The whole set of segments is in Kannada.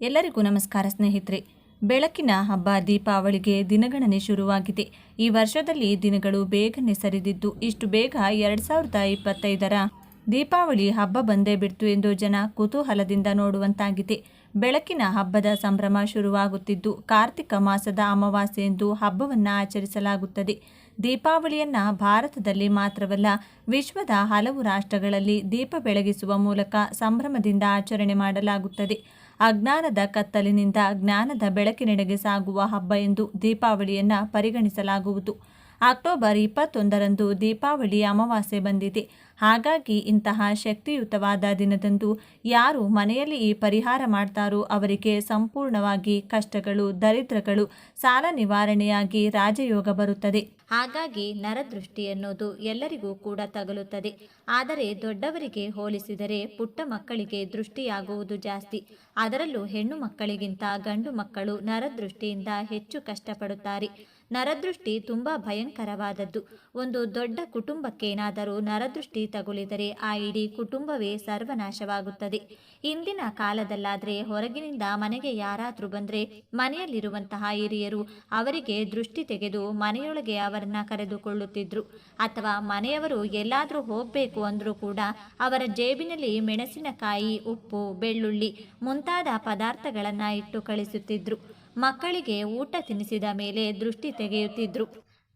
ಎಲ್ಲರಿಗೂ ನಮಸ್ಕಾರ ಸ್ನೇಹಿತರೆ. ಬೆಳಕಿನ ಹಬ್ಬ ದೀಪಾವಳಿಗೆ ದಿನಗಣನೆ ಶುರುವಾಗಿದೆ. ಈ ವರ್ಷದಲ್ಲಿ ದಿನಗಳು ಬೇಗನೆ ಸರಿದಿದ್ದು, ಇಷ್ಟು ಬೇಗ ಎರಡು ಸಾವಿರದ ಇಪ್ಪತ್ತೈದರ ದೀಪಾವಳಿ ಹಬ್ಬ ಬಂದೇ ಬಿಡ್ತು ಎಂದು ಜನ ಕುತೂಹಲದಿಂದ ನೋಡುವಂತಾಗಿದೆ. ಬೆಳಕಿನ ಹಬ್ಬದ ಸಂಭ್ರಮ ಶುರುವಾಗುತ್ತಿದ್ದು, ಕಾರ್ತಿಕ ಮಾಸದ ಅಮಾವಾಸ್ಯೆಯಂದು ಹಬ್ಬವನ್ನು ಆಚರಿಸಲಾಗುತ್ತದೆ. ದೀಪಾವಳಿಯನ್ನು ಭಾರತದಲ್ಲಿ ಮಾತ್ರವಲ್ಲ, ವಿಶ್ವದ ಹಲವು ರಾಷ್ಟ್ರಗಳಲ್ಲಿ ದೀಪ ಬೆಳಗಿಸುವ ಮೂಲಕ ಸಂಭ್ರಮದಿಂದ ಆಚರಣೆ ಮಾಡಲಾಗುತ್ತದೆ. ಅಜ್ಞಾನದ ಕತ್ತಲಿನಿಂದ ಜ್ಞಾನದ ಬೆಳಕಿನೆಡೆಗೆ ಸಾಗುವ ಹಬ್ಬ ಎಂದು ದೀಪಾವಳಿಯನ್ನು ಪರಿಗಣಿಸಲಾಗುವುದು. ಅಕ್ಟೋಬರ್ ಇಪ್ಪತ್ತೊಂದರಂದು ದೀಪಾವಳಿ ಅಮಾವಾಸ್ಯೆ ಬಂದಿದೆ. ಹಾಗಾಗಿ ಇಂತಹ ಶಕ್ತಿಯುತವಾದ ದಿನದಂದು ಯಾರು ಮನೆಯಲ್ಲಿ ಈ ಪರಿಹಾರ ಮಾಡ್ತಾರೋ ಅವರಿಗೆ ಸಂಪೂರ್ಣವಾಗಿ ಕಷ್ಟಗಳು, ದರಿದ್ರಗಳು, ಸಾಲ ನಿವಾರಣೆಯಾಗಿ ರಾಜಯೋಗ ಬರುತ್ತದೆ. ಹಾಗಾಗಿ ನರದೃಷ್ಟಿ ಅನ್ನೋದು ಎಲ್ಲರಿಗೂ ಕೂಡ ತಗಲುತ್ತದೆ. ಆದರೆ ದೊಡ್ಡವರಿಗೆ ಹೋಲಿಸಿದರೆ ಪುಟ್ಟ ಮಕ್ಕಳಿಗೆ ದೃಷ್ಟಿಯಾಗುವುದು ಜಾಸ್ತಿ. ಅದರಲ್ಲೂ ಹೆಣ್ಣು ಮಕ್ಕಳಿಗಿಂತ ಗಂಡು ಮಕ್ಕಳು ನರದೃಷ್ಟಿಯಿಂದ ಹೆಚ್ಚು ಕಷ್ಟಪಡುತ್ತಾರೆ. ನರದೃಷ್ಟಿ ತುಂಬ ಭಯಂಕರವಾದದ್ದು. ಒಂದು ದೊಡ್ಡ ಕುಟುಂಬಕ್ಕೇನಾದರೂ ನರದೃಷ್ಟಿ ತಗುಲಿದರೆ ಆ ಇಡೀ ಕುಟುಂಬವೇ ಸರ್ವನಾಶವಾಗುತ್ತದೆ. ಇಂದಿನ ಕಾಲದಲ್ಲಾದರೆ ಹೊರಗಿನಿಂದ ಮನೆಗೆ ಯಾರಾದರೂ ಬಂದರೆ ಮನೆಯಲ್ಲಿರುವಂತಹ ಹಿರಿಯರು ಅವರಿಗೆ ದೃಷ್ಟಿ ತೆಗೆದು ಮನೆಯೊಳಗೆ ಅವರನ್ನ ಕರೆದುಕೊಳ್ಳುತ್ತಿದ್ದರು ಅಥವಾ ಮನೆಯವರು ಎಲ್ಲಾದರೂ ಹೋಗಬೇಕು ಅಂದರೂ ಕೂಡ ಅವರ ಜೇಬಿನಲ್ಲಿ ಮೆಣಸಿನಕಾಯಿ, ಉಪ್ಪು, ಬೆಳ್ಳುಳ್ಳಿ ಮುಂತಾದ ಪದಾರ್ಥಗಳನ್ನು ಇಟ್ಟು ಕಳಿಸುತ್ತಿದ್ರು. ಮಕ್ಕಳಿಗೆ ಊಟ ತಿನ್ನಿಸಿದ ಮೇಲೆ ದೃಷ್ಟಿ ತೆಗೆಯುತ್ತಿದ್ರು.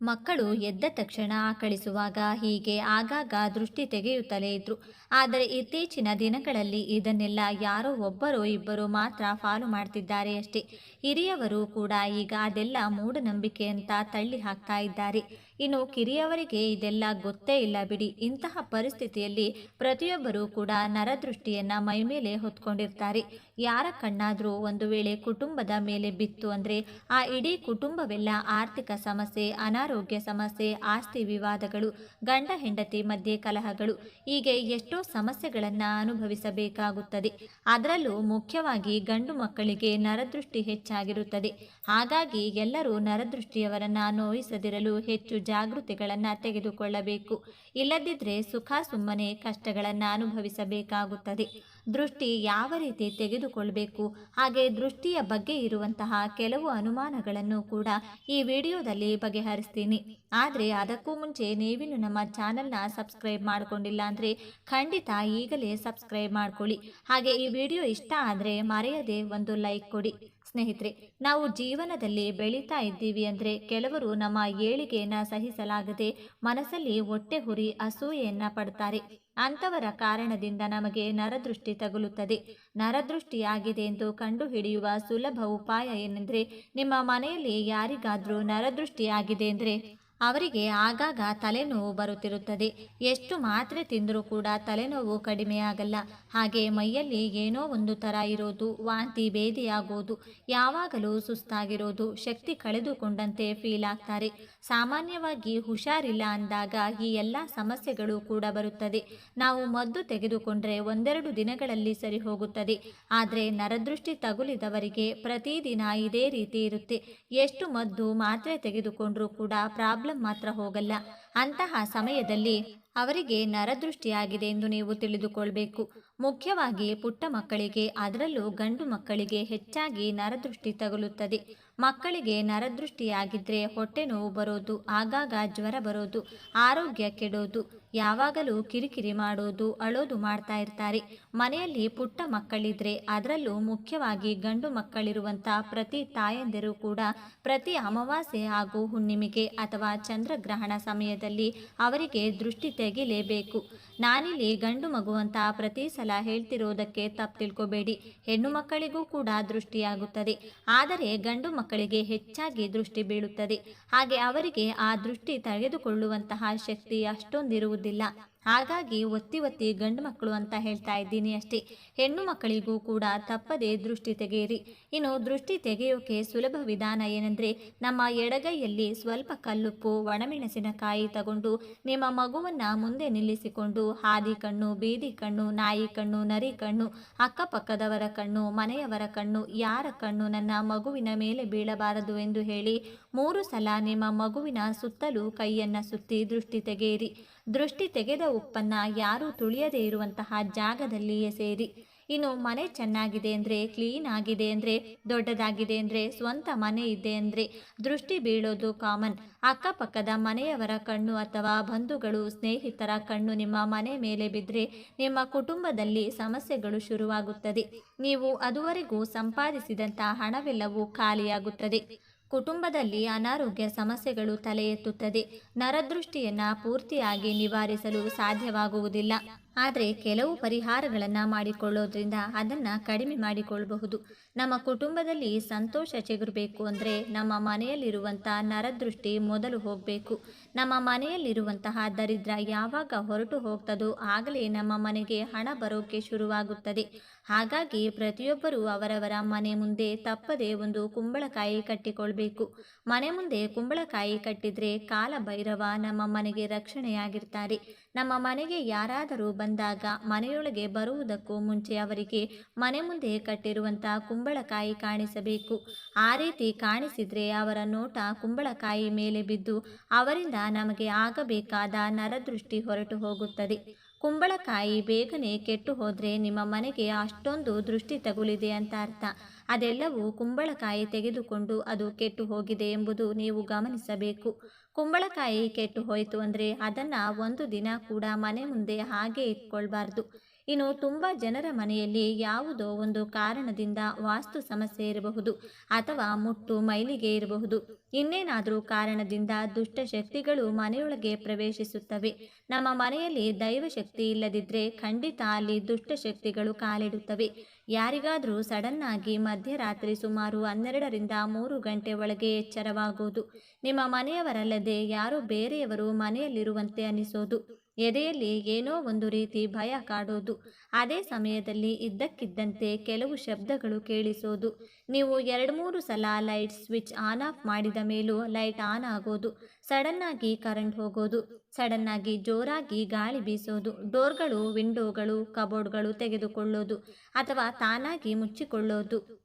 ಮಕ್ಕಳು ಎದ್ದ ತಕ್ಷಣ ಆಕಳಿಸುವಾಗ ಹೀಗೆ ಆಗಾಗ ದೃಷ್ಟಿ ತೆಗೆಯುತ್ತಲೇ ಇದ್ರು. ಆದರೆ ಇತ್ತೀಚಿನ ದಿನಗಳಲ್ಲಿ ಇದನ್ನೆಲ್ಲ ಯಾರೋ ಒಬ್ಬರು ಇಬ್ಬರು ಮಾತ್ರ ಫಾಲೋ ಮಾಡ್ತಿದ್ದಾರೆ ಅಷ್ಟೇ. ಹಿರಿಯವರು ಕೂಡ ಈಗ ಅದೆಲ್ಲ ಮೂಢನಂಬಿಕೆ ಅಂತ ತಳ್ಳಿ ಹಾಕ್ತಾ ಇದ್ದಾರೆ. ಇನ್ನು ಕಿರಿಯವರಿಗೆ ಇದೆಲ್ಲ ಗೊತ್ತೇ ಇಲ್ಲ ಬಿಡಿ. ಇಂತಹ ಪರಿಸ್ಥಿತಿಯಲ್ಲಿ ಪ್ರತಿಯೊಬ್ಬರೂ ಕೂಡ ನರದೃಷ್ಟಿಯನ್ನ ಮೈಮೇಲೆ ಹೊತ್ಕೊಂಡಿರ್ತಾರೆ. ಯಾರ ಕಣ್ಣಾದರೂ ಒಂದು ವೇಳೆ ಕುಟುಂಬದ ಮೇಲೆ ಬಿತ್ತು ಅಂದರೆ ಆ ಇಡೀ ಕುಟುಂಬವೆಲ್ಲ ಆರ್ಥಿಕ ಸಮಸ್ಯೆ, ಅನಾರೋಗ್ಯ ಸಮಸ್ಯೆ, ಆಸ್ತಿ ವಿವಾದಗಳು, ಗಂಡ ಹೆಂಡತಿ ಮಧ್ಯೆ ಕಲಹಗಳು, ಹೀಗೆ ಎಷ್ಟೋ ಸಮಸ್ಯೆಗಳನ್ನು ಅನುಭವಿಸಬೇಕಾಗುತ್ತದೆ. ಅದರಲ್ಲೂ ಮುಖ್ಯವಾಗಿ ಗಂಡು ಮಕ್ಕಳಿಗೆ ನರದೃಷ್ಟಿ ಹೆಚ್ಚಾಗಿರುತ್ತದೆ. ಹಾಗಾಗಿ ಎಲ್ಲರೂ ನರದೃಷ್ಟಿಯವರನ್ನು ನೋಯಿಸದಿರಲು ಹೆಚ್ಚು ಜಾಗೃತಿಗಳನ್ನು ತೆಗೆದುಕೊಳ್ಳಬೇಕು. ಇಲ್ಲದಿದ್ದರೆ ಸುಖ ಸುಮ್ಮನೆ ಕಷ್ಟಗಳನ್ನು ಅನುಭವಿಸಬೇಕಾಗುತ್ತದೆ. ದೃಷ್ಟಿ ಯಾವ ರೀತಿ ತೆಗೆದುಕೊಳ್ಳಬೇಕು ಹಾಗೆ ದೃಷ್ಟಿಯ ಬಗ್ಗೆ ಇರುವಂತಹ ಕೆಲವು ಅನುಮಾನಗಳನ್ನು ಕೂಡ ಈ ವಿಡಿಯೋದಲ್ಲಿ ಬಗೆಹರಿಸ್ತೀನಿ. ಆದರೆ ಅದಕ್ಕೂ ಮುಂಚೆ ನೀವಿನ್ನು ನಮ್ಮ ಚಾನಲ್ನ ಸಬ್ಸ್ಕ್ರೈಬ್ ಮಾಡಿಕೊಂಡಿಲ್ಲ ಅಂದರೆ ಖಂಡಿತ ಈಗಲೇ ಸಬ್ಸ್ಕ್ರೈಬ್ ಮಾಡ್ಕೊಳ್ಳಿ. ಹಾಗೆ ಈ ವಿಡಿಯೋ ಇಷ್ಟ ಆದರೆ ಮರೆಯದೆ ಒಂದು ಲೈಕ್ ಕೊಡಿ. ಸ್ನೇಹಿತರೆ, ನಾವು ಜೀವನದಲ್ಲಿ ಬೆಳೀತಾ ಇದ್ದೀವಿ ಅಂದರೆ ಕೆಲವರು ನಮ್ಮ ಏಳಿಗೆಯನ್ನು ಸಹಿಸಲಾಗದೆ ಮನಸ್ಸಲ್ಲಿ ಹೊಟ್ಟೆ ಹುರಿ ಅಸೂಯೆಯನ್ನು ಪಡ್ತಾರೆ. ಅಂಥವರ ಕಾರಣದಿಂದ ನಮಗೆ ನರದೃಷ್ಟಿ ತಗುಲುತ್ತದೆ. ನರದೃಷ್ಟಿಯಾಗಿದೆ ಎಂದು ಕಂಡುಹಿಡಿಯುವ ಸುಲಭ ಉಪಾಯ ಏನೆಂದರೆ, ನಿಮ್ಮ ಮನೆಯಲ್ಲಿ ಯಾರಿಗಾದರೂ ನರದೃಷ್ಟಿಯಾಗಿದೆ ಅಂದರೆ ಅವರಿಗೆ ಆಗಾಗ ತಲೆನೋವು ಬರುತ್ತಿರುತ್ತದೆ. ಎಷ್ಟು ಮಾತ್ರೆ ತಿಂದರೂ ಕೂಡ ತಲೆನೋವು ಕಡಿಮೆಯಾಗಲ್ಲ. ಹಾಗೆ ಮೈಯಲ್ಲಿ ಏನೋ ಒಂದು ಥರ ಇರೋದು, ವಾಂತಿ ಭೇದಿಯಾಗೋದು, ಯಾವಾಗಲೂ ಸುಸ್ತಾಗಿರೋದು, ಶಕ್ತಿ ಕಳೆದುಕೊಂಡಂತೆ ಫೀಲ್ ಆಗ್ತಾರೆ. ಸಾಮಾನ್ಯವಾಗಿ ಹುಷಾರಿಲ್ಲ ಅಂದಾಗ ಈ ಎಲ್ಲ ಸಮಸ್ಯೆಗಳು ಕೂಡ ಬರುತ್ತದೆ. ನಾವು ಮದ್ದು ತೆಗೆದುಕೊಂಡ್ರೆ ಒಂದೆರಡು ದಿನಗಳಲ್ಲಿ ಸರಿ ಹೋಗುತ್ತದೆ. ಆದರೆ ನರದೃಷ್ಟಿ ತಗುಲಿದವರಿಗೆ ಪ್ರತಿದಿನ ಇದೇ ರೀತಿ ಇರುತ್ತೆ. ಎಷ್ಟು ಮದ್ದು ಮಾತ್ರೆ ತೆಗೆದುಕೊಂಡರೂ ಕೂಡ ಪ್ರಾಬ್ಲಮ್ ಮಾತ್ರ ಹೋಗಲ್ಲ. ಅಂತಹ ಸಮಯದಲ್ಲಿ ಅವರಿಗೆ ನರದೃಷ್ಟಿಯಾಗಿದೆ ಎಂದು ನೀವು ತಿಳಿದುಕೊಳ್ಬೇಕು. ಮುಖ್ಯವಾಗಿ ಪುಟ್ಟ ಮಕ್ಕಳಿಗೆ, ಅದರಲ್ಲೂ ಗಂಡು ಮಕ್ಕಳಿಗೆ ಹೆಚ್ಚಾಗಿ ನರದೃಷ್ಟಿ ತಗುಲುತ್ತದೆ. ಮಕ್ಕಳಿಗೆ ನರದೃಷ್ಟಿಯಾಗಿದ್ದರೆ ಹೊಟ್ಟೆ ನೋವು ಬರೋದು, ಆಗಾಗ ಜ್ವರ ಬರೋದು, ಆರೋಗ್ಯ ಕೆಡೋದು, ಯಾವಾಗಲೂ ಕಿರಿಕಿರಿ ಮಾಡೋದು, ಅಳೋದು ಮಾಡ್ತಾ ಇರ್ತಾರೆ. ಮನೆಯಲ್ಲಿ ಪುಟ್ಟ ಮಕ್ಕಳಿದ್ರೆ ಅದರಲ್ಲೂ ಮುಖ್ಯವಾಗಿ ಗಂಡು ಮಕ್ಕಳಿರುವಂಥ ಪ್ರತಿ ತಾಯಂದಿರು ಕೂಡ ಪ್ರತಿ ಅಮಾವಾಸ್ಯೆ ಹಾಗೂ ಹುಣ್ಣಿಮೆಗೆ ಅಥವಾ ಚಂದ್ರಗ್ರಹಣ ಸಮಯದಲ್ಲಿ ಅವರಿಗೆ ದೃಷ್ಟಿ ತೆಗಿಲೇಬೇಕು. ನಾನಿಲ್ಲಿ ಗಂಡು ಮಗು ಪ್ರತಿ ಸಲ ಹೇಳ್ತಿರೋದಕ್ಕೆ ತಪ್ಪು ತಿಳ್ಕೋಬೇಡಿ. ಹೆಣ್ಣು ಮಕ್ಕಳಿಗೂ ಕೂಡ ದೃಷ್ಟಿಯಾಗುತ್ತದೆ. ಆದರೆ ಗಂಡು ಮಕ್ಕಳಿಗೆ ಹೆಚ್ಚಾಗಿ ದೃಷ್ಟಿ ಬೀಳುತ್ತದೆ. ಹಾಗೆ ಅವರಿಗೆ ಆ ದೃಷ್ಟಿ ತೆಗೆದುಕೊಳ್ಳುವಂತಹ ಶಕ್ತಿ ಅಷ್ಟೊಂದಿರುವುದಿಲ್ಲ. ಹಾಗಾಗಿ ಒತ್ತಿ ಒತ್ತಿ ಗಂಡು ಮಕ್ಕಳು ಅಂತ ಹೇಳ್ತಾ ಇದ್ದೀನಿ ಅಷ್ಟೇ. ಹೆಣ್ಣು ಮಕ್ಕಳಿಗೂ ಕೂಡ ತಪ್ಪದೇ ದೃಷ್ಟಿ ತೆಗೆಯಿರಿ. ಇನ್ನು ದೃಷ್ಟಿ ತೆಗೆಯೋಕೆ ಸುಲಭ ವಿಧಾನ ಏನೆಂದರೆ, ನಮ್ಮ ಎಡಗೈಯಲ್ಲಿ ಸ್ವಲ್ಪ ಕಲ್ಲುಪ್ಪು, ಒಣಮೆಣಸಿನಕಾಯಿ ತಗೊಂಡು ನಿಮ್ಮ ಮಗುವನ್ನು ಮುಂದೆ ನಿಲ್ಲಿಸಿಕೊಂಡು ಹಾದಿ ಕಣ್ಣು, ಬೀದಿ ಕಣ್ಣು, ನಾಯಿ ಕಣ್ಣು, ನರಿ ಕಣ್ಣು, ಅಕ್ಕಪಕ್ಕದವರ ಕಣ್ಣು, ಮನೆಯವರ ಕಣ್ಣು, ಯಾರ ಕಣ್ಣು ನನ್ನ ಮಗುವಿನ ಮೇಲೆ ಬೀಳಬಾರದು ಎಂದು ಹೇಳಿ ಮೂರು ಸಲ ನಿಮ್ಮ ಮಗುವಿನ ಸುತ್ತಲೂ ಕೈಯನ್ನು ಸುತ್ತಿ ದೃಷ್ಟಿ ತೆಗೆಯಿರಿ. ದೃಷ್ಟಿ ತೆಗೆದ ಉಪ್ಪನ್ನು ಯಾರೂ ತುಳಿಯದೇ ಇರುವಂತಹ ಜಾಗದಲ್ಲಿ ಎಸೆಯಿರಿ ಇನ್ನು ಮನೆ ಚೆನ್ನಾಗಿದೆ ಅಂದರೆ ಕ್ಲೀನ್ ಆಗಿದೆ ಅಂದರೆ ದೊಡ್ಡದಾಗಿದೆ ಅಂದರೆ ಸ್ವಂತ ಮನೆ ಇದೆ ಅಂದರೆ ದೃಷ್ಟಿ ಬೀಳೋದು ಕಾಮನ್. ಅಕ್ಕಪಕ್ಕದ ಮನೆಯವರ ಕಣ್ಣು ಅಥವಾ ಬಂಧುಗಳು, ಸ್ನೇಹಿತರ ಕಣ್ಣು ನಿಮ್ಮ ಮನೆ ಮೇಲೆ ಬಿದ್ದರೆ ನಿಮ್ಮ ಕುಟುಂಬದಲ್ಲಿ ಸಮಸ್ಯೆಗಳು ಶುರುವಾಗುತ್ತದೆ. ನೀವು ಅದುವರೆಗೂ ಸಂಪಾದಿಸಿದಂಥ ಹಣವೆಲ್ಲವೂ ಖಾಲಿಯಾಗುತ್ತದೆ. ಕುಟುಂಬದಲ್ಲಿ ಅನಾರೋಗ್ಯ ಸಮಸ್ಯೆಗಳು ತಲೆ ಎತ್ತುತ್ತದೆ ನರದೃಷ್ಟಿಯನ್ನು ಪೂರ್ತಿಯಾಗಿ ನಿವಾರಿಸಲು ಸಾಧ್ಯವಾಗುವುದಿಲ್ಲ. ಆದರೆ ಕೆಲವು ಪರಿಹಾರಗಳನ್ನು ಮಾಡಿಕೊಳ್ಳೋದ್ರಿಂದ ಅದನ್ನು ಕಡಿಮೆ ಮಾಡಿಕೊಳ್ಳಬಹುದು ನಮ್ಮ ಕುಟುಂಬದಲ್ಲಿ ಸಂತೋಷ ಚಿಗುರಬೇಕು ಅಂದರೆ ನಮ್ಮ ಮನೆಯಲ್ಲಿರುವಂಥ ನರದೃಷ್ಟಿ ಮೊದಲು ಹೋಗಬೇಕು. ನಮ್ಮ ಮನೆಯಲ್ಲಿರುವಂತಹ ದರಿದ್ರ ಯಾವಾಗ ಹೊರಟು ಹೋಗ್ತದೋ ಆಗಲೇ ನಮ್ಮ ಮನೆಗೆ ಹಣ ಬರೋಕೆ ಶುರುವಾಗುತ್ತದೆ. ಹಾಗಾಗಿ ಪ್ರತಿಯೊಬ್ಬರೂ ಅವರವರ ಮನೆ ಮುಂದೆ ತಪ್ಪದೆ ಒಂದು ಕುಂಬಳಕಾಯಿ ಕಟ್ಟಿಕೊಳ್ಬೇಕು. ಮನೆ ಮುಂದೆ ಕುಂಬಳಕಾಯಿ ಕಟ್ಟಿದ್ರೆ ಕಾಲ ಭೈರವ ನಮ್ಮ ಮನೆಗೆ ರಕ್ಷಣೆಯಾಗಿರ್ತಾರೆ. ನಮ್ಮ ಮನೆಗೆ ಯಾರಾದರೂ ಬಂದಾಗ ಮನೆಯೊಳಗೆ ಬರುವುದಕ್ಕೂ ಮುಂಚೆ ಅವರಿಗೆ ಮನೆ ಮುಂದೆ ಕಟ್ಟಿರುವಂತಹ ಕುಂಬಳಕಾಯಿ ಕಾಣಿಸಬೇಕು. ಆ ರೀತಿ ಕಾಣಿಸಿದ್ರೆ ಅವರ ನೋಟ ಕುಂಬಳಕಾಯಿ ಮೇಲೆ ಬಿದ್ದು ಅವರಿಂದ ನಮಗೆ ಆಗಬೇಕಾದ ನರದೃಷ್ಟಿ ಹೊರಟು ಹೋಗುತ್ತದೆ. ಕುಂಬಳಕಾಯಿ ಬೇಗನೆ ಕೆಟ್ಟು ಹೋದರೆ ನಿಮ್ಮ ಮನೆಗೆ ಅಷ್ಟೊಂದು ದೃಷ್ಟಿ ತಗುಲಿದೆ ಅಂತ ಅರ್ಥ. ಅದೆಲ್ಲವೂ ಕುಂಬಳಕಾಯಿ ತೆಗೆದುಕೊಂಡು ಅದು ಕೆಟ್ಟು ಹೋಗಿದೆ ಎಂಬುದು ನೀವು ಗಮನಿಸಬೇಕು. ಕುಂಬಳಕಾಯಿ ಕೆಟ್ಟು ಹೋಯಿತು ಅಂದರೆ ಅದನ್ನು ಒಂದು ದಿನ ಕೂಡ ಮನೆ ಮುಂದೆ ಹಾಗೆ ಇಟ್ಕೊಳ್ಬಾರ್ದು. ಇನ್ನು ತುಂಬ ಜನರ ಮನೆಯಲ್ಲಿ ಯಾವುದೋ ಒಂದು ಕಾರಣದಿಂದ ವಾಸ್ತು ಸಮಸ್ಯೆ ಇರಬಹುದು ಅಥವಾ ಮುಟ್ಟು ಮೈಲಿಗೆ ಇರಬಹುದು. ಇನ್ನೇನಾದರೂ ಕಾರಣದಿಂದ ದುಷ್ಟಶಕ್ತಿಗಳು ಮನೆಯೊಳಗೆ ಪ್ರವೇಶಿಸುತ್ತವೆ. ನಮ್ಮ ಮನೆಯಲ್ಲಿ ದೈವಶಕ್ತಿ ಇಲ್ಲದಿದ್ದರೆ ಖಂಡಿತ ಅಲ್ಲಿ ದುಷ್ಟಶಕ್ತಿಗಳು ಕಾಲಿಡುತ್ತವೆ. ಯಾರಿಗಾದರೂ ಸಡನ್ ಆಗಿ ಮಧ್ಯರಾತ್ರಿ ಸುಮಾರು ಹನ್ನೆರಡರಿಂದ ಮೂರು ಗಂಟೆ ಒಳಗೆ ಎಚ್ಚರವಾಗುವುದು ನಿಮ್ಮ ಮನೆಯವರಲ್ಲದೆ ಯಾರೋ ಬೇರೆಯವರು ಮನೆಯಲ್ಲಿರುವಂತೆ ಅನಿಸೋದು. ಎದೆಯಲ್ಲಿ ಏನೋ ಒಂದು ರೀತಿ ಭಯ ಕಾಡೋದು. ಅದೇ ಸಮಯದಲ್ಲಿ ಇದ್ದಕ್ಕಿದ್ದಂತೆ ಕೆಲವು ಶಬ್ದಗಳು ಕೇಳಿಸೋದು. ನೀವು ಎರಡು ಮೂರು ಸಲ ಲೈಟ್ ಸ್ವಿಚ್ ಆನ್ ಆಫ್ ಮಾಡಿದ ಮೇಲೂ ಲೈಟ್ ಆನ್ ಆಗೋದು. ಸಡನ್ನಾಗಿ ಕರೆಂಟ್ ಹೋಗೋದು. ಸಡನ್ನಾಗಿ ಜೋರಾಗಿ ಗಾಳಿ ಬೀಸೋದು. ಡೋರ್ಗಳು, ವಿಂಡೋಗಳು, ಕಬೋರ್ಡ್ಗಳು ತೆಗೆದುಕೊಳ್ಳೋದು ಅಥವಾ ತಾನಾಗಿ ಮುಚ್ಚಿಕೊಳ್ಳೋದು.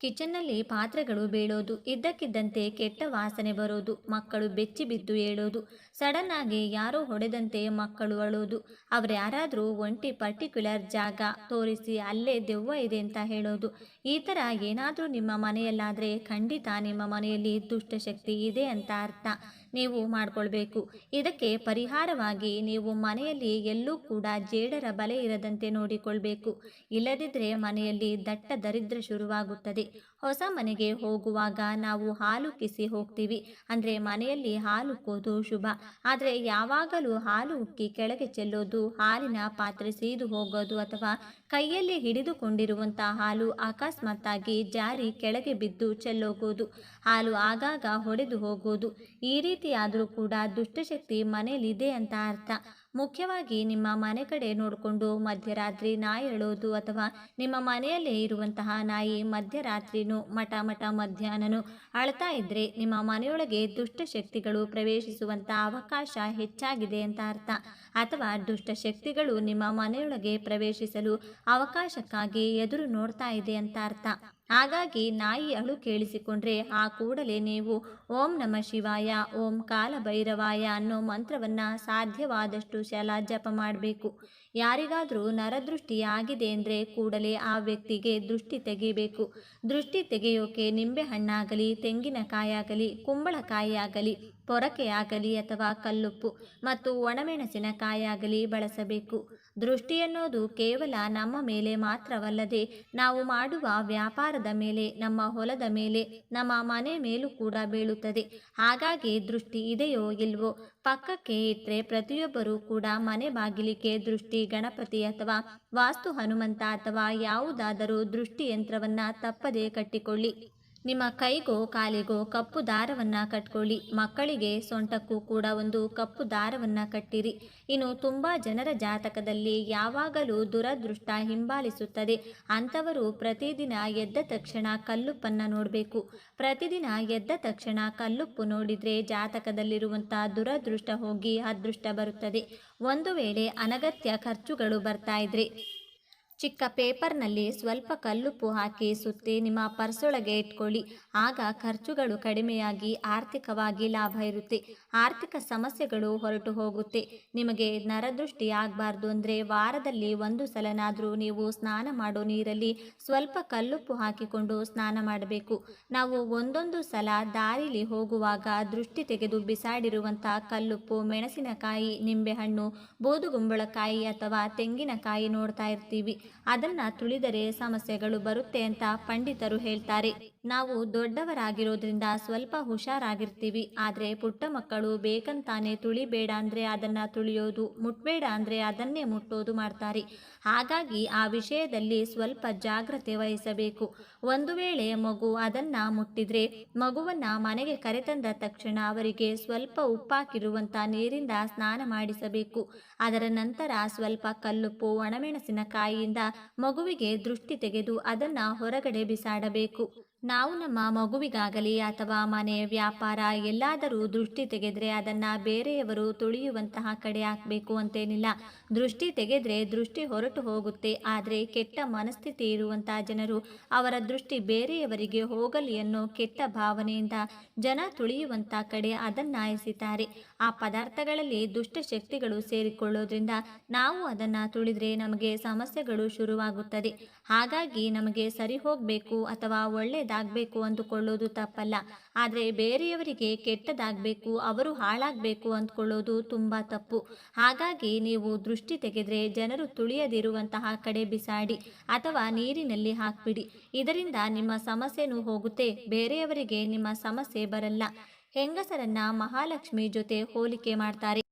ಕಿಚನ್ನಲ್ಲಿ ಪಾತ್ರೆಗಳು ಬೀಳೋದು, ಇದ್ದಕ್ಕಿದ್ದಂತೆ ಕೆಟ್ಟ ವಾಸನೆ ಬರೋದು, ಮಕ್ಕಳು ಬೆಚ್ಚಿ ಬಿದ್ದು ಏಳೋದು, ಸಡನ್ ಆಗಿ ಯಾರೋ ಹೊಡೆದಂತೆ ಮಕ್ಕಳು ಅಳೋದು, ಅವ್ರು ಯಾರಾದರೂ ಒಂಟಿ ಪರ್ಟಿಕ್ಯುಲರ್ ಜಾಗ ತೋರಿಸಿ ಅಲ್ಲೇ ದೆವ್ವ ಇದೆ ಅಂತ ಹೇಳೋದು ಈ ಥರ ಏನಾದರೂ ನಿಮ್ಮ ಮನೆಯಲ್ಲಾದರೆ ಖಂಡಿತ ನಿಮ್ಮ ಮನೆಯಲ್ಲಿ ದುಷ್ಟಶಕ್ತಿ ಇದೆ ಅಂತ ಅರ್ಥ. ನೀವು ಮಾಡಿಕೊಳ್ಬೇಕು. ಇದಕ್ಕೆ ಪರಿಹಾರವಾಗಿ ನೀವು ಮನೆಯಲ್ಲಿ ಎಲ್ಲೂ ಕೂಡ ಜೇಡರ ಬಲೆ ಇರದಂತೆ ನೋಡಿಕೊಳ್ಬೇಕು. ಇಲ್ಲದಿದ್ದರೆ ಮನೆಯಲ್ಲಿ ದಟ್ಟ ದರಿದ್ರ ಶುರುವಾಗುತ್ತದೆ. ಹೊಸ ಮನೆಗೆ ಹೋಗುವಾಗ ನಾವು ಹಾಲು ಕಿಸಿ ಹೋಗ್ತೀವಿ. ಅಂದರೆ ಮನೆಯಲ್ಲಿ ಹಾಲು ಉಕ್ಕೋದು ಶುಭ. ಆದರೆ ಯಾವಾಗಲೂ ಹಾಲು ಉಕ್ಕಿ ಕೆಳಗೆ ಚೆಲ್ಲೋದು, ಹಾಲಿನ ಪಾತ್ರೆ ಸೀದು ಹೋಗೋದು ಅಥವಾ ಕೈಯಲ್ಲಿ ಹಿಡಿದುಕೊಂಡಿರುವಂಥ ಹಾಲು ಅಕಸ್ಮಾತ್ತಾಗಿ ಜಾರಿ ಕೆಳಗೆ ಬಿದ್ದು ಚೆಲ್ಲೋಗೋದು. ಹಾಲು ಆಗಾಗ ಹೊಡೆದು ಹೋಗೋದು. ಈ ರೀತಿಯಾದರೂ ಕೂಡ ದುಷ್ಟಶಕ್ತಿ ಮನೆಯಲ್ಲಿದೆ ಅಂತ ಅರ್ಥ. ಮುಖ್ಯವಾಗಿ ನಿಮ್ಮ ಮನೆ ಕಡೆ ನೋಡಿಕೊಂಡು ಮಧ್ಯರಾತ್ರಿ ನಾಯಿ ಅಳೋದು ಅಥವಾ ನಿಮ್ಮ ಮನೆಯಲ್ಲೇ ಇರುವಂತಹ ನಾಯಿ ಮಧ್ಯರಾತ್ರಿನೂ ಮಠ ಮಠ ಮಧ್ಯಾಹ್ನನೂ ಅಳ್ತಾ ಇದ್ದರೆ ನಿಮ್ಮ ಮನೆಯೊಳಗೆ ದುಷ್ಟಶಕ್ತಿಗಳು ಪ್ರವೇಶಿಸುವಂಥ ಅವಕಾಶ ಹೆಚ್ಚಾಗಿದೆ ಅಂತ ಅರ್ಥ. ಅಥವಾ ದುಷ್ಟಶಕ್ತಿಗಳು ನಿಮ್ಮ ಮನೆಯೊಳಗೆ ಪ್ರವೇಶಿಸಲು ಅವಕಾಶಕ್ಕಾಗಿ ಎದುರು ನೋಡ್ತಾ ಇದೆ ಅಂತ ಅರ್ಥ. ಹಾಗಾಗಿ ನಾಯಿ ಅಳು ಕೇಳಿಸಿಕೊಂಡ್ರೆ ಆ ಕೂಡಲೇ ನೀವು ಓಂ ನಮ ಶಿವಾಯ, ಓಂ ಕಾಲಭೈರವಾಯ ಅನ್ನೋ ಮಂತ್ರವನ್ನು ಸಾಧ್ಯವಾದಷ್ಟು ಶಲ ಜಪ ಮಾಡಬೇಕು. ಯಾರಿಗಾದರೂ ನರದೃಷ್ಟಿ ಆಗಿದೆ ಅಂದರೆ ಕೂಡಲೇ ಆ ವ್ಯಕ್ತಿಗೆ ದೃಷ್ಟಿ ತೆಗಿಬೇಕು. ದೃಷ್ಟಿ ತೆಗೆಯೋಕೆ ನಿಂಬೆ ಹಣ್ಣಾಗಲಿ ತೆಂಗಿನಕಾಯಾಗಲಿ, ಕುಂಬಳಕಾಯಿಯಾಗಲಿ ಪೊರಕೆಯಾಗಲಿ ಅಥವಾ ಕಲ್ಲುಪ್ಪು ಮತ್ತು ಒಣಮೆಣಸಿನಕಾಯಾಗಲಿ ಬಳಸಬೇಕು. ದೃಷ್ಟಿ ಅನ್ನೋದು ಕೇವಲ ನಮ್ಮ ಮೇಲೆ ಮಾತ್ರವಲ್ಲದೆ ನಾವು ಮಾಡುವ ವ್ಯಾಪಾರದ ಮೇಲೆ, ನಮ್ಮ ಹೊಲದ ಮೇಲೆ, ನಮ್ಮ ಮನೆ ಮೇಲೂ ಕೂಡ ಬೀಳುತ್ತದೆ. ಹಾಗಾಗಿ ದೃಷ್ಟಿ ಇದೆಯೋ ಇಲ್ವೋ? ಪಕ್ಕಕ್ಕೆ ಇಟ್ಟರೆ ಪ್ರತಿಯೊಬ್ಬರೂ ಕೂಡ ಮನೆ ಬಾಗಿಲಿಗೆ ದೃಷ್ಟಿ, ಗಣಪತಿ ಅಥವಾ ವಾಸ್ತು ಹನುಮಂತ ಅಥವಾ ಯಾವುದಾದರೂ ದೃಷ್ಟಿ ಯಂತ್ರವನ್ನು ತಪ್ಪದೇ ಕಟ್ಟಿಕೊಳ್ಳಿ. ನಿಮ್ಮ ಕೈಗೋ ಕಾಲಿಗೋ ಕಪ್ಪು ದಾರವನ್ನು ಕಟ್ಕೊಳ್ಳಿ. ಮಕ್ಕಳಿಗೆ ಸೊಂಟಕ್ಕೂ ಕೂಡ ಒಂದು ಕಪ್ಪು ದಾರವನ್ನು ಕಟ್ಟಿರಿ. ಇನ್ನು ತುಂಬ ಜನರ ಜಾತಕದಲ್ಲಿ ಯಾವಾಗಲೂ ದುರದೃಷ್ಟ ಹಿಂಬಾಲಿಸುತ್ತದೆ. ಅಂಥವರು ಪ್ರತಿದಿನ ಎದ್ದ ತಕ್ಷಣ ಕಲ್ಲುಪ್ಪನ್ನು ನೋಡಬೇಕು. ಪ್ರತಿದಿನ ಎದ್ದ ತಕ್ಷಣ ಕಲ್ಲುಪ್ಪು ನೋಡಿದರೆ ಜಾತಕದಲ್ಲಿರುವಂಥ ದುರದೃಷ್ಟ ಹೋಗಿ ಅದೃಷ್ಟ ಬರುತ್ತದೆ. ಒಂದು ವೇಳೆ ಅನಗತ್ಯ ಖರ್ಚುಗಳು ಬರ್ತಾ ಇದ್ರೆ ಚಿಕ್ಕ ಪೇಪರ್ನಲ್ಲಿ ಸ್ವಲ್ಪ ಕಲ್ಲುಪ್ಪು ಹಾಕಿ ಸುತ್ತಿ ನಿಮ್ಮ ಪರ್ಸೊಳಗೆ ಇಟ್ಕೊಳ್ಳಿ. ಆಗ ಖರ್ಚುಗಳು ಕಡಿಮೆಯಾಗಿ ಆರ್ಥಿಕವಾಗಿ ಲಾಭ ಇರುತ್ತೆ. ಆರ್ಥಿಕ ಸಮಸ್ಯೆಗಳು ಹೊರಟು ಹೋಗುತ್ತೆ. ನಿಮಗೆ ನರದೃಷ್ಟಿ ಆಗಬಾರ್ದು ಅಂದರೆ ವಾರದಲ್ಲಿ ಒಂದು ಸಲನಾದರೂ ನೀವು ಸ್ನಾನ ಮಾಡೋ ನೀರಲ್ಲಿ ಸ್ವಲ್ಪ ಕಲ್ಲುಪ್ಪು ಹಾಕಿಕೊಂಡು ಸ್ನಾನ ಮಾಡಬೇಕು. ನಾವು ಒಂದೊಂದು ಸಲ ದಾರಿಲಿ ಹೋಗುವಾಗ ದೃಷ್ಟಿ ತೆಗೆದು ಬಿಸಾಡಿರುವಂಥ ಕಲ್ಲುಪ್ಪು, ಮೆಣಸಿನಕಾಯಿ, ನಿಂಬೆಹಣ್ಣು, ಬೂದುಗುಂಬಳಕಾಯಿ ಅಥವಾ ತೆಂಗಿನಕಾಯಿ ನೋಡ್ತಾ ಇರ್ತೀವಿ. ಅದನ್ನ ತುಳಿದರೆ ಸಮಸ್ಯೆಗಳು ಬರುತ್ತೆ ಅಂತ ಪಂಡಿತರು ಹೇಳ್ತಾರೆ. ನಾವು ದೊಡ್ಡವರಾಗಿರೋದ್ರಿಂದ ಸ್ವಲ್ಪ ಹುಷಾರಾಗಿರ್ತೀವಿ. ಆದರೆ ಪುಟ್ಟ ಮಕ್ಕಳು ಬೇಕಂತಾನೆ ತುಳಿಬೇಡ ಅಂದರೆ ಅದನ್ನು ತುಳಿಯೋದು, ಮುಟ್ಬೇಡ ಅಂದರೆ ಅದನ್ನೇ ಮುಟ್ಟೋದು ಮಾಡ್ತಾರೆ. ಹಾಗಾಗಿ ಆ ವಿಷಯದಲ್ಲಿ ಸ್ವಲ್ಪ ಜಾಗ್ರತೆ ವಹಿಸಬೇಕು. ಒಂದು ವೇಳೆ ಮಗು ಅದನ್ನು ಮುಟ್ಟಿದರೆ, ಮಗುವನ್ನು ಮನೆಗೆ ಕರೆತಂದ ತಕ್ಷಣ ಅವರಿಗೆ ಸ್ವಲ್ಪ ಉಪ್ಪಾಕಿರುವಂಥ ನೀರಿಂದ ಸ್ನಾನ ಮಾಡಿಸಬೇಕು. ಅದರ ನಂತರ ಸ್ವಲ್ಪ ಕಲ್ಲುಪ್ಪು, ಒಣಮೆಣಸಿನಕಾಯಿಯಿಂದ ಮಗುವಿಗೆ ದೃಷ್ಟಿ ತೆಗೆದು ಅದನ್ನು ಹೊರಗಡೆ ಬಿಸಾಡಬೇಕು. ನಾವು ನಮ್ಮ ಮಗುವಿಗಾಗಲಿ ಅಥವಾ ಮನೆ, ವ್ಯಾಪಾರ ಎಲ್ಲಾದರೂ ದೃಷ್ಟಿ ತೆಗೆದರೆ ಅದನ್ನು ಬೇರೆಯವರು ತುಳಿಯುವಂತಹ ಕಡೆ ಹಾಕಬೇಕು ಅಂತೇನಿಲ್ಲ. ದೃಷ್ಟಿ ತೆಗೆದರೆ ದೃಷ್ಟಿ ಹೊರಟು ಹೋಗುತ್ತೆ. ಆದರೆ ಕೆಟ್ಟ ಮನಸ್ಥಿತಿ ಇರುವಂತಹ ಜನರು ಅವರ ದೃಷ್ಟಿ ಬೇರೆಯವರಿಗೆ ಹೋಗಲಿ ಅನ್ನೋ ಕೆಟ್ಟ ಭಾವನೆಯಿಂದ ಜನ ತುಳಿಯುವಂಥ ಕಡೆ ಅದನ್ನು ಆ ಪದಾರ್ಥಗಳಲ್ಲಿ ದುಷ್ಟಶಕ್ತಿಗಳು ಸೇರಿಕೊಳ್ಳೋದ್ರಿಂದ ನಾವು ಅದನ್ನು ತುಳಿದ್ರೆ ನಮಗೆ ಸಮಸ್ಯೆಗಳು ಶುರುವಾಗುತ್ತದೆ. ಹಾಗಾಗಿ ನಮಗೆ ಸರಿ ಹೋಗಬೇಕು ಅಥವಾ ಒಳ್ಳೆಯದಾಗಬೇಕು ಅಂದುಕೊಳ್ಳೋದು ತಪ್ಪಲ್ಲ. ಆದರೆ ಬೇರೆಯವರಿಗೆ ಕೆಟ್ಟದಾಗಬೇಕು, ಅವರು ಹಾಳಾಗಬೇಕು ಅಂದ್ಕೊಳ್ಳೋದು ತುಂಬ ತಪ್ಪು. ಹಾಗಾಗಿ ನೀವು ದೃಷ್ಟಿ ತೆಗೆದರೆ ಜನರು ತುಳಿಯದಿರುವಂತಹ ಕಡೆ ಬಿಸಾಡಿ ಅಥವಾ ನೀರಿನಲ್ಲಿ ಹಾಕ್ಬಿಡಿ. ಇದರಿಂದ ನಿಮ್ಮ ಸಮಸ್ಯೆನೂ ಹೋಗುತ್ತೆ, ಬೇರೆಯವರಿಗೆ ನಿಮ್ಮ ಸಮಸ್ಯೆ ಬರಲ್ಲ. ಹೆಂಗಸರನ್ನ ಮಹಾಲಕ್ಷ್ಮಿ ಜೊತೆ ಹೋಲಿಕೆ ಮಾಡ್ತಾರೆ.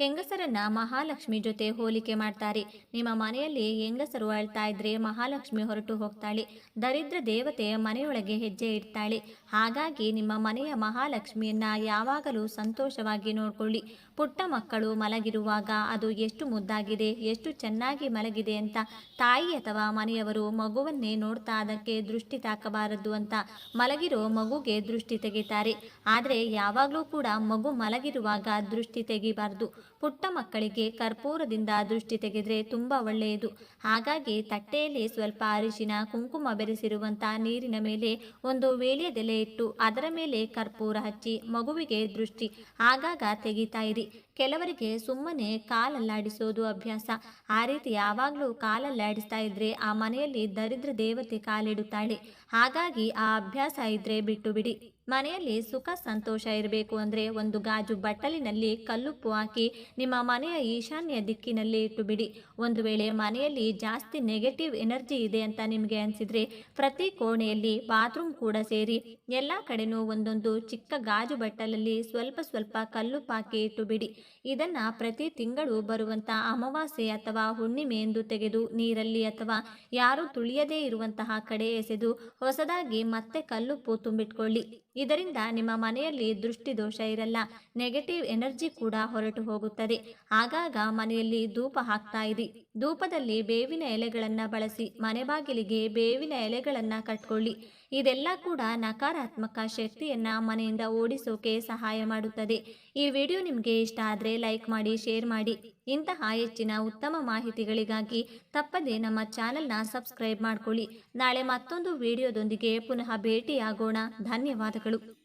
ಹೆಂಗಸರನ್ನ ಮಹಾಲಕ್ಷ್ಮಿ ಜೊತೆ ಹೋಲಿಕೆ ಮಾಡ್ತಾರೆ. ನಿಮ್ಮ ಮನೆಯಲ್ಲಿ ಹೆಂಗಸರು ಅಳ್ತಾ ಇದ್ರೆ ಮಹಾಲಕ್ಷ್ಮಿ ಹೊರಟು ಹೋಗ್ತಾಳೆ. ದರಿದ್ರ ದೇವತೆ ಮನೆಯೊಳಗೆ ಹೆಜ್ಜೆ ಇಡ್ತಾಳೆ. ಹಾಗಾಗಿ ನಿಮ್ಮ ಮನೆಯ ಮಹಾಲಕ್ಷ್ಮಿಯನ್ನ ಯಾವಾಗಲೂ ಸಂತೋಷವಾಗಿ ನೋಡ್ಕೊಳ್ಳಿ. ಪುಟ್ಟ ಮಕ್ಕಳು ಮಲಗಿರುವಾಗ ಅದು ಎಷ್ಟು ಮುದ್ದಾಗಿದೆ, ಎಷ್ಟು ಚೆನ್ನಾಗಿ ಮಲಗಿದೆ ಅಂತ ತಾಯಿ ಅಥವಾ ಮನೆಯವರು ಮಗುವನ್ನೇ ನೋಡ್ತಾ ಅದಕ್ಕೆ ದೃಷ್ಟಿ ತಾಕಬಾರದು ಅಂತ ಮಲಗಿರೋ ಮಗುಗೆ ದೃಷ್ಟಿ ತೆಗಿತಾರೆ. ಆದರೆ ಯಾವಾಗಲೂ ಕೂಡ ಮಗು ಮಲಗಿರುವಾಗ ದೃಷ್ಟಿ ತೆಗಿಬಾರ್ದು. ಪುಟ್ಟ ಮಕ್ಕಳಿಗೆ ಕರ್ಪೂರದಿಂದ ದೃಷ್ಟಿ ತೆಗೆದರೆ ತುಂಬ ಒಳ್ಳೆಯದು. ಹಾಗಾಗಿ ತಟ್ಟೆಯಲ್ಲಿ ಸ್ವಲ್ಪ ಅರಿಶಿನ, ಕುಂಕುಮ ಬೆರೆಸಿರುವಂಥ ನೀರಿನ ಮೇಲೆ ಒಂದು ವೇಳೆದೆಲೆ ಇಟ್ಟು ಅದರ ಮೇಲೆ ಕರ್ಪೂರ ಹಚ್ಚಿ ಮಗುವಿಗೆ ದೃಷ್ಟಿ, ಆಗಾಗ ತೆಗೀತಾ ಇರಿ. ಕೆಲವರಿಗೆ ಸುಮ್ಮನೆ ಕಾಲಲ್ಲಾಡಿಸೋದು ಅಭ್ಯಾಸ. ಆ ರೀತಿ ಯಾವಾಗಲೂ ಕಾಲಲ್ಲಾಡಿಸ್ತಾ ಇದ್ರೆ ಆ ಮನೆಯಲ್ಲಿ ದರಿದ್ರ ದೇವತೆ ಕಾಲಿಡುತ್ತಾಳೆ. ಹಾಗಾಗಿ ಆ ಅಭ್ಯಾಸ ಇದ್ರೆ ಬಿಟ್ಟು ಬಿಡಿ ಮನೆಯಲ್ಲಿ ಸುಖ ಸಂತೋಷ ಇರಬೇಕು ಅಂದರೆ ಒಂದು ಗಾಜು ಬಟ್ಟಲಿನಲ್ಲಿ ಕಲ್ಲುಪ್ಪು ಹಾಕಿ ನಿಮ್ಮ ಮನೆಯ ಈಶಾನ್ಯ ದಿಕ್ಕಿನಲ್ಲಿ ಇಟ್ಟು ಬಿಡಿ ಒಂದು ವೇಳೆ ಮನೆಯಲ್ಲಿ ಜಾಸ್ತಿ ನೆಗೆಟಿವ್ ಎನರ್ಜಿ ಇದೆ ಅಂತ ನಿಮಗೆ ಅನಿಸಿದರೆ ಪ್ರತಿ ಕೋಣೆಯಲ್ಲಿ ಬಾತ್ರೂಮ್ ಕೂಡ ಸೇರಿ ಎಲ್ಲ ಕಡೆನೂ ಒಂದೊಂದು ಚಿಕ್ಕ ಗಾಜು ಬಟ್ಟಲಲ್ಲಿ ಸ್ವಲ್ಪ ಸ್ವಲ್ಪ ಕಲ್ಲುಪ್ಪು ಹಾಕಿ ಇಟ್ಟು ಬಿಡಿ ಇದನ್ನ ಪ್ರತಿ ತಿಂಗಳು ಬರುವಂತ ಅಮಾವಾಸ್ಯೆ ಅಥವಾ ಹುಣ್ಣಿಮೆ ಎಂದು ತೆಗೆದು ನೀರಲ್ಲಿ ಅಥವಾ ಯಾರೂ ತುಳಿಯದೇ ಇರುವಂತಹ ಕಡೆ ಎಸೆದು ಹೊಸದಾಗಿ ಮತ್ತೆ ಕಲ್ಲುಪ್ಪು ತುಂಬಿಟ್ಕೊಳ್ಳಿ. ಇದರಿಂದ ನಿಮ್ಮ ಮನೆಯಲ್ಲಿ ದೃಷ್ಟಿ ದೋಷ ಇರಲ್ಲ ನೆಗೆಟಿವ್ ಎನರ್ಜಿ ಕೂಡ ಹೊರಟು ಹೋಗುತ್ತದೆ. ಆಗಾಗ ಮನೆಯಲ್ಲಿ ಧೂಪ ಹಾಕ್ತಾ ಇರಿ. ಧೂಪದಲ್ಲಿ ಬೇವಿನ ಎಲೆಗಳನ್ನು ಬಳಸಿ ಮನೆ ಬಾಗಿಲಿಗೆ ಬೇವಿನ ಎಲೆಗಳನ್ನು ಕಟ್ಕೊಳ್ಳಿ. ಇದೆಲ್ಲ ಕೂಡ ನಕಾರಾತ್ಮಕ ಶಕ್ತಿಯನ್ನ ಮನೆಯಿಂದ ಓಡಿಸೋಕೆ ಸಹಾಯ ಮಾಡುತ್ತದೆ. ಈ ವಿಡಿಯೋ ನಿಮಗೆ ಇಷ್ಟ ಆದರೆ ಲೈಕ್ ಮಾಡಿ, ಶೇರ್ ಮಾಡಿ. ಇಂತಹ ಹೆಚ್ಚಿನ ಉತ್ತಮ ಮಾಹಿತಿಗಳಿಗಾಗಿ ತಪ್ಪದೆ ನಮ್ಮ ಚಾನೆಲ್ನ ಸಬ್ಸ್ಕ್ರೈಬ್ ಮಾಡಿಕೊಳ್ಳಿ. ನಾಳೆ ಮತ್ತೊಂದು ವಿಡಿಯೋದೊಂದಿಗೆ ಪುನಃ ಭೇಟಿಯಾಗೋಣ. ಧನ್ಯವಾದಗಳು.